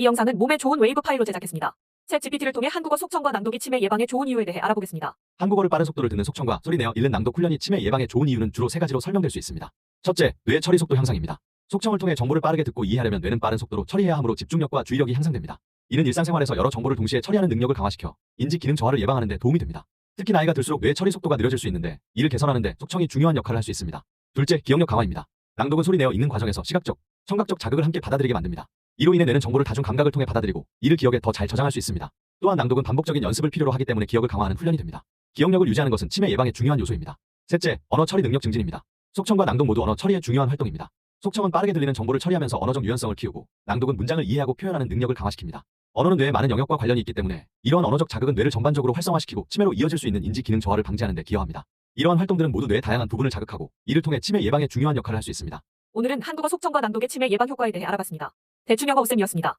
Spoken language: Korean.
이 영상은 몸에 좋은 웨이브 파일로 제작했습니다. 챗 GPT를 통해 한국어 속청과 낭독이 치매 예방에 좋은 이유에 대해 알아보겠습니다. 한국어를 빠른 속도를 듣는 속청과 소리내어 읽는 낭독 훈련이 치매 예방에 좋은 이유는 주로 세 가지로 설명될 수 있습니다. 첫째, 뇌 처리 속도 향상입니다. 속청을 통해 정보를 빠르게 듣고 이해하려면 뇌는 빠른 속도로 처리해야 하므로 집중력과 주의력이 향상됩니다. 이는 일상생활에서 여러 정보를 동시에 처리하는 능력을 강화시켜 인지 기능 저하를 예방하는 데 도움이 됩니다. 특히 나이가 들수록 뇌 처리 속도가 느려질 수 있는데 이를 개선하는 데 속청이 중요한 역할을 할 수 있습니다. 둘째, 기억력 강화입니다. 낭독은 소리내어 읽는 과정에서 시각적, 청각적 자극을 함께 받아들이게 만듭니다. 이로 인해 뇌는 정보를 다중 감각을 통해 받아들이고 이를 기억에 더 잘 저장할 수 있습니다. 또한 낭독은 반복적인 연습을 필요로 하기 때문에 기억을 강화하는 훈련이 됩니다. 기억력을 유지하는 것은 치매 예방에 중요한 요소입니다. 셋째, 언어 처리 능력 증진입니다. 속청과 낭독 모두 언어 처리에 중요한 활동입니다. 속청은 빠르게 들리는 정보를 처리하면서 언어적 유연성을 키우고 낭독은 문장을 이해하고 표현하는 능력을 강화시킵니다. 언어는 뇌의 많은 영역과 관련이 있기 때문에 이러한 언어적 자극은 뇌를 전반적으로 활성화시키고 치매로 이어질 수 있는 인지 기능 저하를 방지하는 데 기여합니다. 이러한 활동들은 모두 뇌의 다양한 부분을 자극하고 이를 통해 치매 예방에 중요한 역할을 할 수 있습니다. 오늘은 한국어 속청과 낭독의 치매 예방 효과에 대해 알아봤습니다. 대충 영어 오쌤이었습니다.